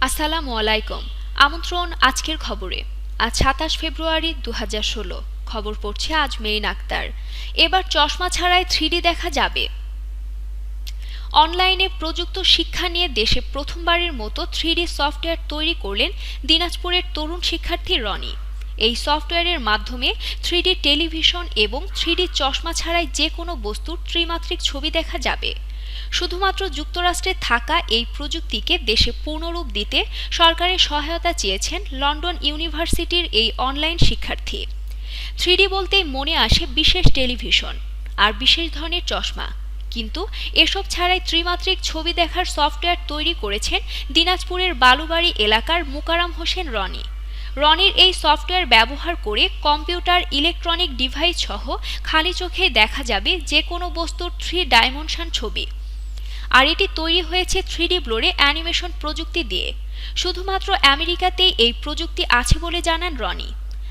আসসালামু আলাইকুম। আমন্ত্রণ আজকের খবরে। আজ সাতাশ ফেব্রুয়ারি দু হাজার ষোলো। খবর পড়ছে আজ মেইন আক্তার। এবার চশমা ছাড়াই থ্রিডি দেখা যাবে। অনলাইনে প্রযুক্ত শিক্ষা নিয়ে দেশে প্রথমবারের মতো থ্রিডি সফটওয়্যার তৈরি করলেন দিনাজপুরের তরুণ শিক্ষার্থী রনি। এই সফটওয়্যারের মাধ্যমে থ্রিডি টেলিভিশন এবং থ্রিডি চশমা ছাড়াই যে কোনো বস্তুর ত্রিমাত্রিক ছবি দেখা যাবে। শুধুমাত্র যুক্তরাষ্ট্রে থাকা এই প্রযুক্তিকে দেশে পূর্ণরূপ দিতে সরকারের সহায়তা চেয়েছেন লন্ডন ইউনিভার্সিটির এই অনলাইন শিক্ষার্থী। থ্রিডি বলতেই মনে আসে বিশেষ টেলিভিশন আর বিশেষ ধরনের চশমা। কিন্তু এসব ছাড়াই ত্রিমাত্রিক ছবি দেখার সফটওয়্যার তৈরি করেছেন দিনাজপুরের বালুবাড়ি এলাকার মুকারাম হোসেন রনি। রনির এই সফটওয়্যার ব্যবহার করে কম্পিউটার, ইলেকট্রনিক ডিভাইস সহ খালি চোখে দেখা যাবে যে কোনো বস্তুর থ্রি ডাইমেনশন ছবি। আর এটি তৈরি হয়েছে থ্রিডি ব্লোরে অ্যানিমেশন প্রযুক্তি দিয়ে। শুধুমাত্র আমেরিকাতেই এই প্রযুক্তি আছে বলে জানান রনি।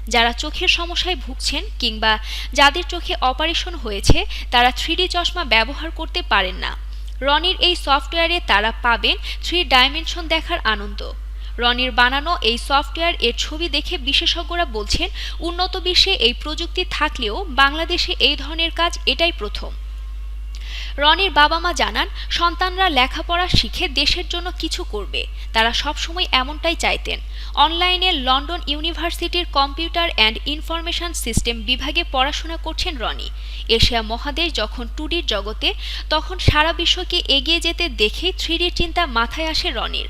যারা চোখের সমস্যায় ভুগছেন কিংবা যাদের চোখে অপারেশন হয়েছে, তারা থ্রিডি চশমা ব্যবহার করতে পারেন না। রনির এই সফটওয়্যারে তারা পাবেন থ্রি ডাইমেনশন দেখার আনন্দ। রনির বানানো এই সফটওয়্যার এর ছবি দেখে বিশেষজ্ঞরা বলছেন, উন্নত বিশ্বে এই প্রযুক্তি থাকলেও বাংলাদেশে এই ধরনের কাজ এটাই প্রথম। রনির বাবা মা জানান, সন্তানরা লেখাপড়া শিখে দেশের জন্য কিছু করবে। তারা সবসময় এমনটাই চাইতেন। অনলাইনে লন্ডন ইউনিভার্সিটির কম্পিউটার অ্যান্ড ইনফরমেশন সিস্টেম বিভাগে পড়াশোনা করছেন রনি। এশিয়া মহাদেশ যখন টুডির জগতে, তখন সারা বিশ্বকে এগিয়ে যেতে দেখেই থ্রিডির চিন্তা মাথায় আসে রনির।